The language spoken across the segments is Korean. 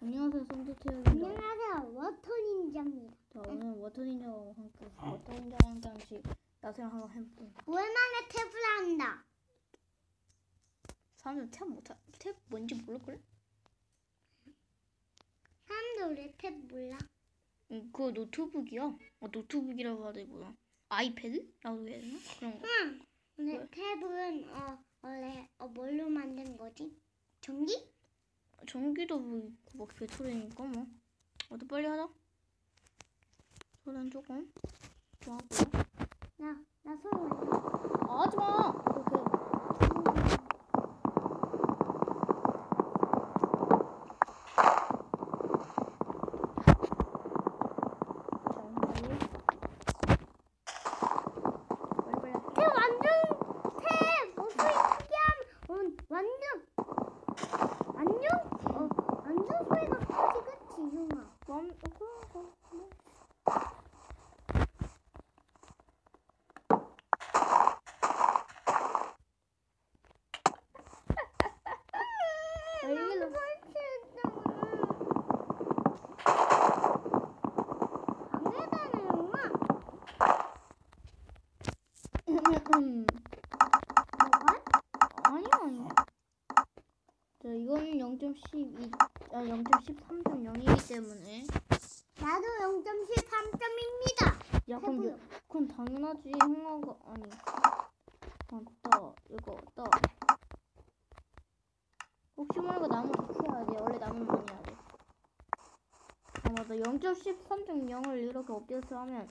안녕하세요 썬더테일입니다. 안녕하세요 워터 닌자입니다. 자 오늘 워터 닌자와 함께 워터 닌자와 함께 한씩 야생을 한번 해보고 오랜만에 탭을 한다. 사람들 탭 못하 탭 뭔지 모를걸? 사람들 우리 탭 몰라. 응, 그거 노트북이야. 어, 노트북이라고 하지 뭐야? 아이패드라고 해야 되나? 그런 거. 응. 근데 왜? 탭은 어 원래 어 뭘로 만든 거지? 전기? 전기도 뭐 있고 막 배터리니까 뭐. 어디 빨리 하자. 소련 조금 좀 하고. 나나 손을 왜? 아, 하지 마. 그렇게. 자, 빨리. 빨리 빨리. 탭 완전 탭 목소리 크게 하면 어, 완전 완전 어 완전 소리가 크지 그치 흉아. 맘, 어, 그래, 그래, 그래. 나도 설치했잖아. 방해되네 흉아. 음. 뭐가? 아니야, 아니야. 자, 이거는 0.12, 아, 0.13.0이기 때문에. 나도 0.13점입니다. 야, 그럼. 요- 그럼 당연하지. 형아가, 아니. 아, 따, 이거, 따. 혹시 모르니까 나무 더 캐야 돼. 원래 나무 많이 해야 돼. 아, 맞아. 0.13.0을 이렇게 업데이트 하면,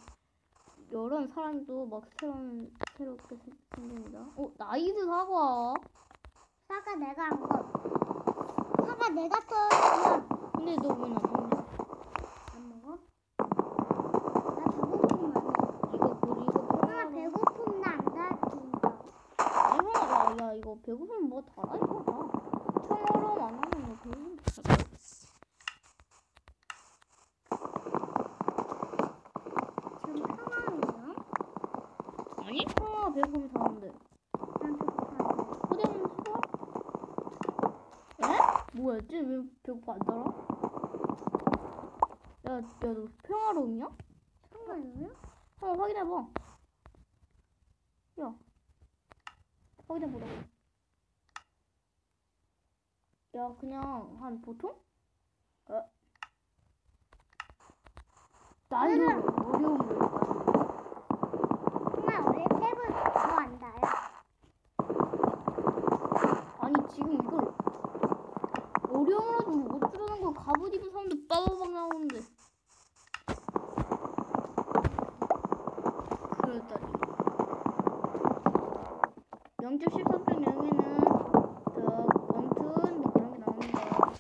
이런 사람도 막 새로운, 새롭게 생- 생깁니다. 어, 나이스 사과. 사과 내가 한 거. 사과 내가 써주면 근데 너왜안 먹어? 나 배고프면 안 해. 이거 그 이거 평화로 배고프면 나안 달아준다. 아니 형아 야, 야 이거 배고프면 뭐 달아 이거 다. 평화로 안 하면 너 배고프면 달 거야 지금 평화로요? 아니? 평화 배고프면 다는데 난 배고파요. 후대는 해봐 에? 뭐야 쟤왜 배고파 안 달아? 야 야 너 평화로우냐? 평화로요? 한번 확인해봐 야 확인해보라고 야 그냥 한 보통? 어? 난이도 어려운 거 형아 우리 탭을 더안 달아. 아니 지금 이걸 어려움으로 좀못 들어가는 걸 갑옷 입은 사람도 빠바박 나오는데 그랬다니 0.13.0에는 저 검툰 뭐 그런 게 나옵니다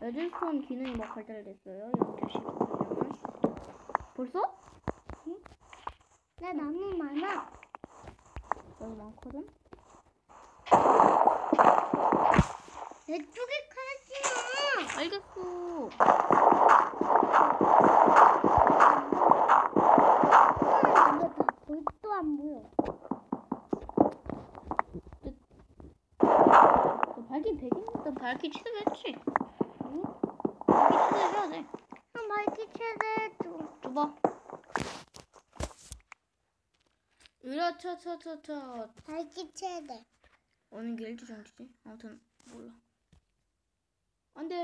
레드스톤 기능이 막 발달됐어요 0.13.0은 벌써? 나 나무 많아. 여기 많거든 내 쪽에. 볼도 안 보여. 너 밝기 100이니까 너 밝기 최대했지? 응? 밝기 최대해야 돼형 마이크 최대 좀. 줘봐. 으라차차차차. 밝기 최대. 어느 게 일주 정지지? 아무튼 몰라. 안 돼.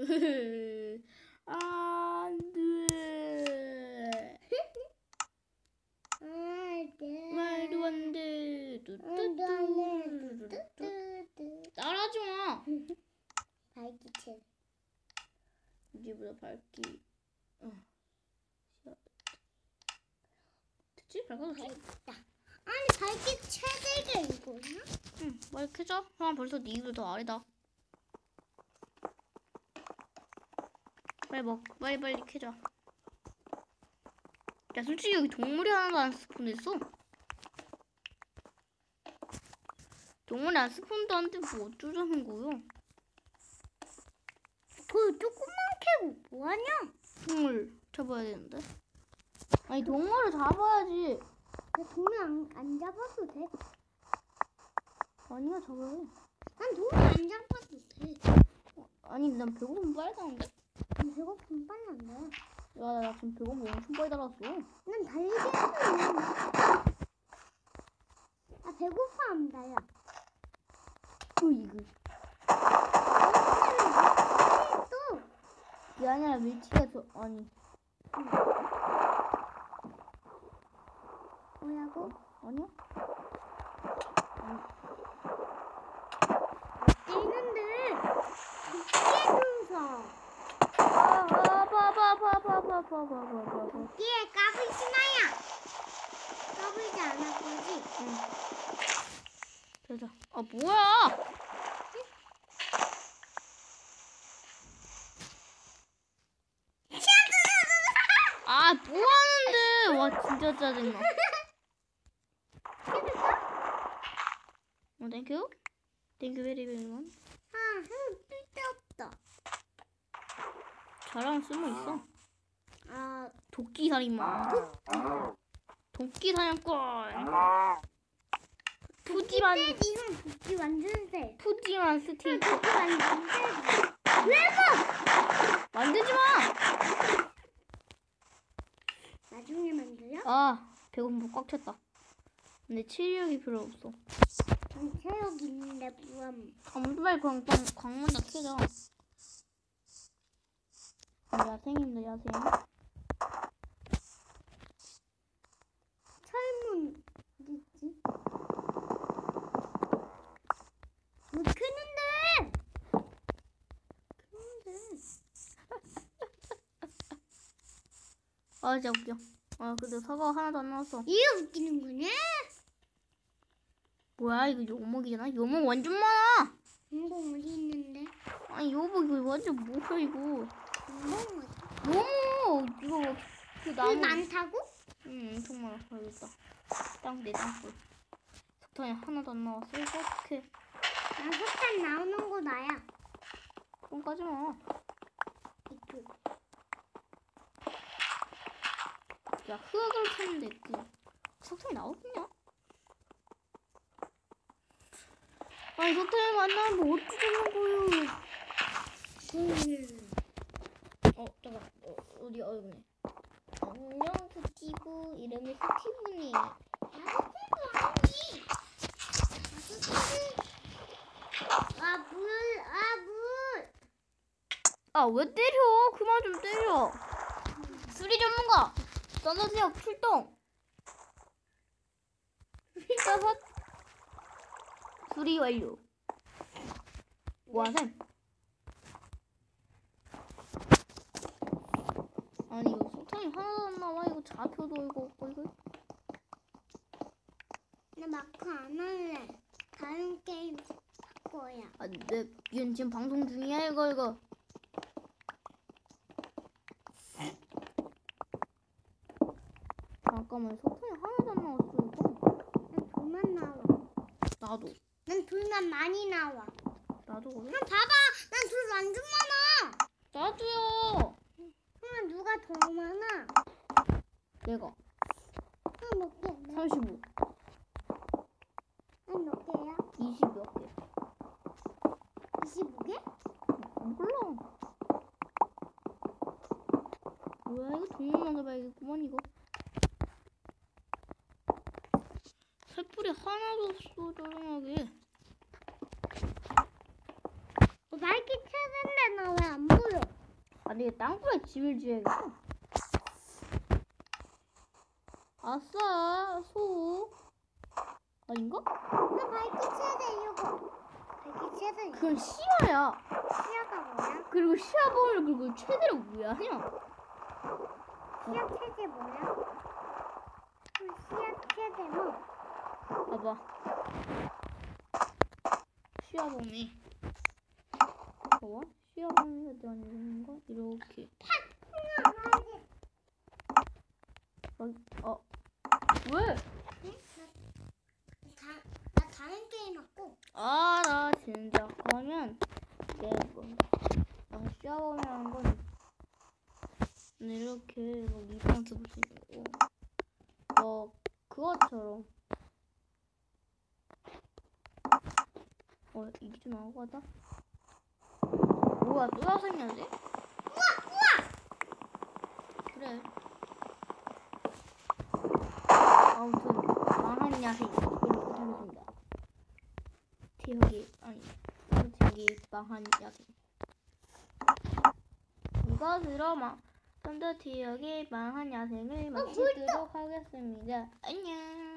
안 돼. 말도 안 돼. 뚜뚜뚜. 따라하지 마. 밝기 최대. 이제보다 밝기. 어. 됐지? 밝아졌지? 밝다. 아니 밝기 최대가 이거야? 응, 빨리 켜줘. 형 벌써 네 입을 더 아래다. 빨리 먹, 빨리 빨리 켜줘. 야, 솔직히 여기 동물이 하나도 안 스폰됐어. 동물이 안 스폰도 한데 뭐 어쩌자는 거요? 그 조그만 캐고 뭐하냐? 동물 잡아야 되는데. 아니 동물을 잡아야지. 나 동물 안, 안 잡아도 돼. 아니야 돼. 난 동물 안 잡아도 돼. 아니 난 배고픔 빨리 달았는데? 난 배고픔 빨리 안 돼. 야, 나 지금 배고픔 엄청 빨리 달았어. 난 달리기 했는데. 아 배고파 안 달려. 어, 이거. 또 이게 아니라 밀치가 저, 아니. 아니야? 아니. 뛰는데 도끼에서 도끼에 까불 신나야 까불지 않을 거지? 응. 들자. 아 뭐야? 아 뭐하는데? 와 진짜 짜증나. 어, 땡큐. 땡큐 베리 베리 만 아, 응, 쓸데없다. 잘하면 쓸모 있어. 아, 도끼 살인마. 도끼 사냥꾼. 세지, 형 도끼. 푸짐한 형 스틱. 도끼 완전 세지. 왜 뭐? 만들지 마! 나중에 만들려? 아, 배고픔 꽉 찼다. 근데 치료약이 필요 없어. 전 체력 있는데 무함. 잠발 광, 광, 광문 다 켜져. 야생입니다, 야생. 철문 있지? 못 켜는데. 켜는데. 아, 진짜 웃겨. 아, 근데 사과 하나도 안 나왔어. 이게 웃기는 거냐? 뭐야, 이거 요목이잖아? 요목 완전 많아! 운동 어디 있는데? 아니, 요목 이거 완전 뭐야, 이거. 운동 어디? 요목! 이거 뭐, 그그 나무. 많다고? 응, 엄청 많아. 여기 있다. 땅내 땅굴. 석탄이 하나도 안 나왔어. 이거 어떡해. 난 석탄 나오는 거 나야. 그럼 까지 마. 이쪽. 야, 흙을 캐는데 그 석탄이 나오겠냐? 아니, 석탄이 만나면 뭐 어쩌자는 거요? 음. 어, 잠깐. 어, 어디 어디네. 안녕, 스티브. 이름이 스티브니. 나도 피부 아니. 아 물, 아 물. 아, 왜 때려? 그만 좀 때려. 수리 전문가. 써주세요, 출동. 다섯. 수리 완료. 와샘. 아니 이거 석탄이 하나도 안 나와 이거 좌표도 이거 없고 이거 나 마크 안 할래. 다른 게임 할 거야. 아 내 얘는 지금 방송 중이야 이거 이거 잠깐만 석탄이 하나도 안 나왔어 이거 난 돌만 나와. 나도 난 많이 나와. 나도 그래 형 봐봐. 난돌 완전 많아. 나도요 형 누가 더 많아? 내가 형몇 개? 35 난몇 개야? 20 몇 개 25개? 몰라 뭐야 이거 동물 만들어봐야겠구만 이거 살풀이 하나도 없어 짜증나게 어, 날개 찾은데 나 왜 안 보여? 아, 내가 땅굴에 집을 지어야겠다. 아싸, 소. 아닌가? 나 발기 찾아 이거. 발기 찾아 이거. 그건 시야야. 시야가 뭐야? 그리고 시야 범위를 그리고 최대로 뭐야, 그냥. 시야 체제 뭐야? 그 시야 체제 뭐? 봐봐. 시야 범위. 시야 범위가 되는 거 이렇게. 어. 왜? 다, 나 다른 게임 하고. 알아 진짜 그러면 내가 아, 샤워하는 건 이렇게 뭐 볼수 있고 뭐 그것처럼 어 이게 좀 하다 뭐야 또 야생이야지? 우와 우와. 그래. 아무튼 망한 야생 이걸로 하겠습니다. 티혁이 아니 선택이 망한 야생. 이것으로 막 썬더 티혁이 망한 야생을 마치도록 하겠습니다. 안녕.